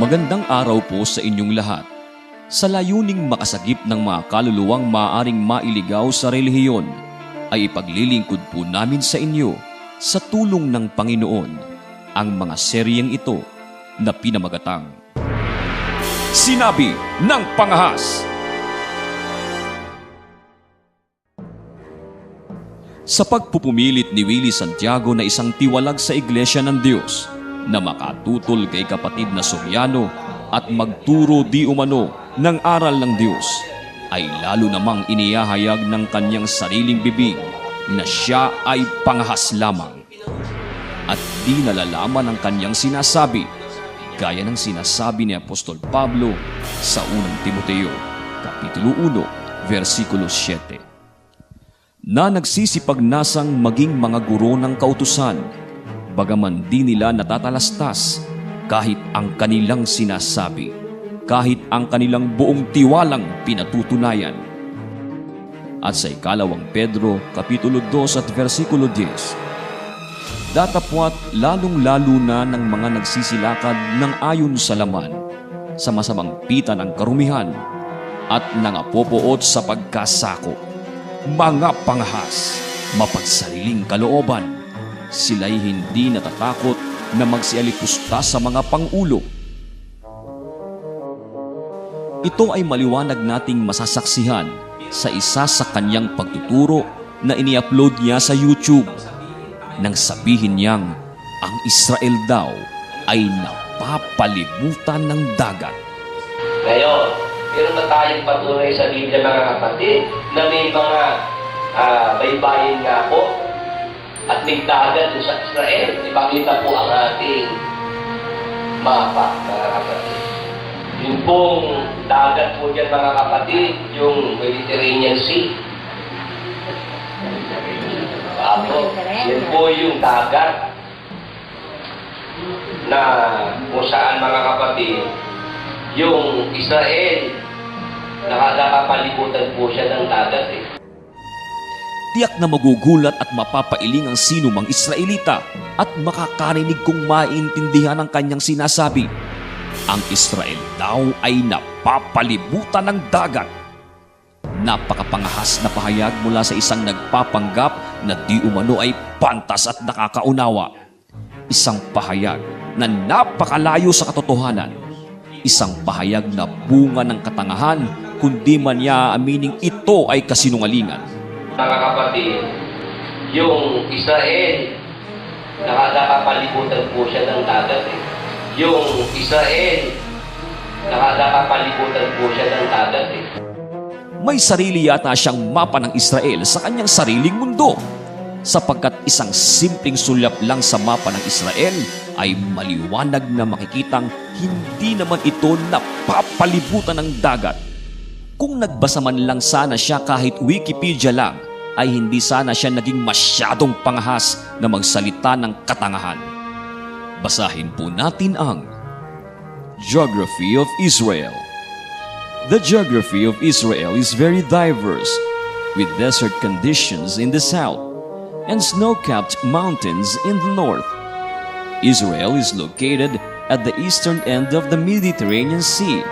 Magandang araw po sa inyong lahat. Sa layuning makasagip ng mga kaluluwang maaring mailigaw sa relihiyon, ay ipaglilingkod po namin sa inyo sa tulong ng Panginoon ang mga seryeng ito na pinamagatang Sinabi ng Pangahas Sa pagpupumilit ni Willie Santiago na isang tiwalag sa Iglesia ng Diyos na makatutol kay kapatid na Soriano at magturo di umano ng aral ng Diyos, ay lalo namang iniyahayag ng kanyang sariling bibig na siya ay pangahas lamang. At di nalalaman ang kanyang sinasabi, gaya ng sinasabi ni Apostol Pablo sa unang Timoteo, Kapitulo 1, versikulo 7 na nagsisipagnasang maging mga guro ng kautusan, bagaman di nila natatalastas kahit ang kanilang sinasabi, kahit ang kanilang buong tiwalang pinatutunayan. At sa ikalawang Pedro, Kapitulo 2 at versikulo 10, Datapwat lalong-lalo na ng mga nagsisilakad ng ayon sa laman, sa masamang pita ng karumihan, at nangapopoot sa pagkasako mga panghas, mapagsariling kalooban. Sila'y hindi natatakot na magsialipusta sa mga pangulo. Ito ay maliwanag nating masasaksihan sa isa sa kanyang pagtuturo na ini-upload niya sa YouTube. Nang sabihin niyang ang Israel daw ay napapalibutan ng dagat. Ngayon, meron na tayong patunay sa Biblia mga kapatid na may mga uh, baybayin nga po at doon sa Israel. Ipakita po ang ating mapa mga kapatid. Yung pong dagat po dyan mga kapatid, yung Mediterranean Sea. Apo, yan po yung dagat na kung saan mga kapatid, yung Israel, nakakapalibutan po siya ng dagat eh. Tiyak na magugulat at mapapailing ang sino mang Israelita at makakarinig kung maintindihan ang kanyang sinasabi. Ang Israel daw ay napapalibutan ng dagat. Napakapangahas na pahayag mula sa isang nagpapanggap na di umano ay pantas at nakakaunawa. Isang pahayag na napakalayo sa katotohanan. Isang pahayag na bunga ng katangahan kundi man niya amining ito ay kasinungalingan. Mga kapatid, yung Israel, nakakapalibutan po siya ng dagat eh. Yung Israel, nakakapalibutan po siya ng dagat eh. May sarili yata siyang mapa ng Israel sa kanyang sariling mundo. Sapagkat isang simpleng sulyap lang sa mapa ng Israel ay maliwanag na makikitang hindi naman ito napapalibutan ng dagat. Kung nagbasa man lang sana siya kahit Wikipedia lang, ay hindi sana siya naging masyadong pangahas na magsalita ng katangahan. Basahin po natin ang Geography of Israel. The geography of Israel is very diverse, with desert conditions in the south and snow-capped mountains in the north. Israel is located at the eastern end of the Mediterranean Sea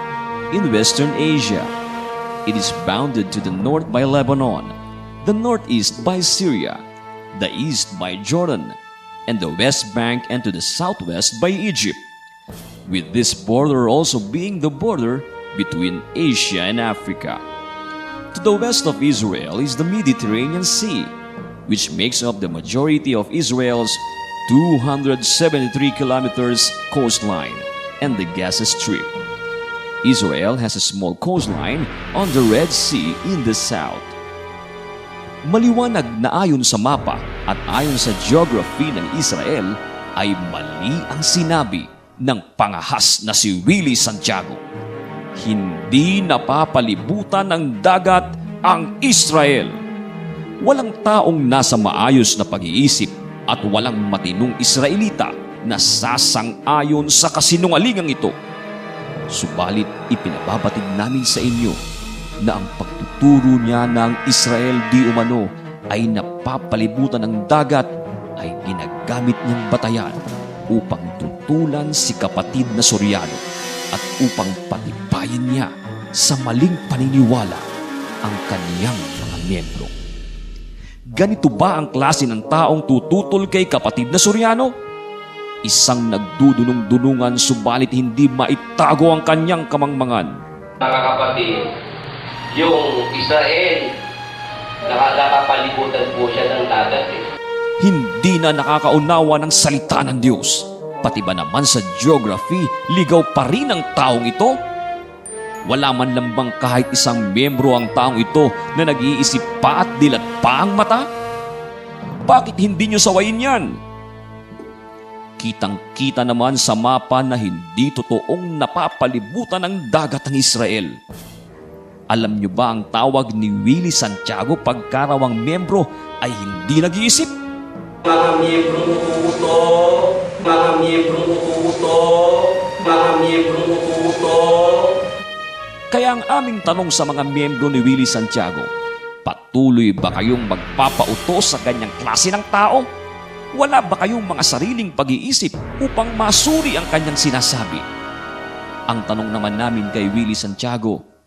in Western Asia. It is bounded to the north by Lebanon, the northeast by Syria, the east by Jordan, and the west bank and to the southwest by Egypt, with this border also being the border between Asia and Africa. To the west of Israel is the Mediterranean Sea, which makes up the majority of Israel's 273 kilometers coastline and the Gaza Strip. Israel has a small coastline on the Red Sea in the south. Maliwanag na ayon sa mapa at ayon sa geography ng Israel ay mali ang sinabi ng pangahas na si Willie Santiago. Hindi napapalibutan ng dagat ang Israel. Walang taong nasa maayos na pag-iisip at walang matinong Israelita na sasang-ayon sa kasinungalingang ito. Subalit ipinababatid namin sa inyo na ang pagtuturo niya ng Israel di umano ay napapalibutan ng dagat ay ginagamit niyang batayan upang tutulan si kapatid na Soriano. at upang patibayin niya sa maling paniniwala ang kaniyang mga miyembro. Ganito ba ang klase ng taong tututol kay kapatid na Suryano? Isang nagdudunong-dunungan subalit hindi maitago ang kanyang kamangmangan. Mga kapatid, yung Israel, naka- nakapalibutan po siya ng dagat eh. Hindi na nakakaunawa ng salita ng Diyos. Pati ba naman sa geography, ligaw pa rin ang taong ito? Wala man lang bang kahit isang miyembro ang taong ito na nag-iisip pa at dilat pa ang mata? Bakit hindi nyo sawayin yan? Kitang-kita naman sa mapa na hindi totoong napapalibutan ng dagat ng Israel. Alam nyo ba ang tawag ni Willie Santiago pagkarawang miyembro ay hindi nag-iisip? mga miyembrong ututo, mga miyembrong ututo, mga miyembrong ututo. Kaya ang aming tanong sa mga miyembro ni Willie Santiago, patuloy ba kayong magpapautos sa ganyang klase ng tao? Wala ba kayong mga sariling pag-iisip upang masuri ang kanyang sinasabi? Ang tanong naman namin kay Willie Santiago,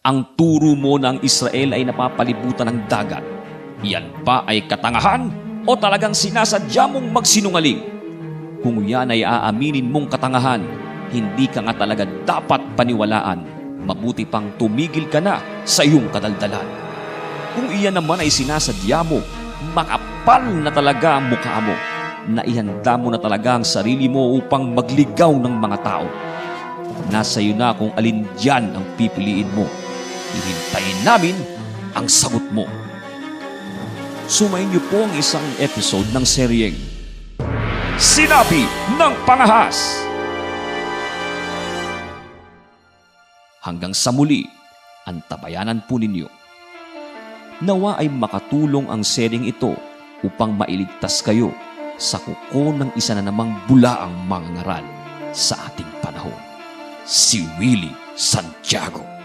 ang turo mo ang Israel ay napapalibutan ng dagat, yan ba ay katangahan o talagang sinasadya mong magsinungaling? Kung yan ay aaminin mong katangahan, hindi ka nga talaga dapat paniwalaan. Mabuti pang tumigil ka na sa iyong kadaldalan. Kung iyan naman ay sinasadya mo, makapal na talaga ang mukha mo. Naihanda mo na talaga ang sarili mo upang magligaw ng mga tao. Nasa iyo na kung alin dyan ang pipiliin mo. Hihintayin namin ang sagot mo. Sumayin niyo po ang isang episode ng seryeng Sinabi ng Pangahas. Hanggang sa muli, ang tabayanan po ninyo. Nawa ay makatulong ang seryeng ito upang mailigtas kayo sa kuko ng isa na namang bulaang mga ngaral sa ating panahon. Si Willie Santiago.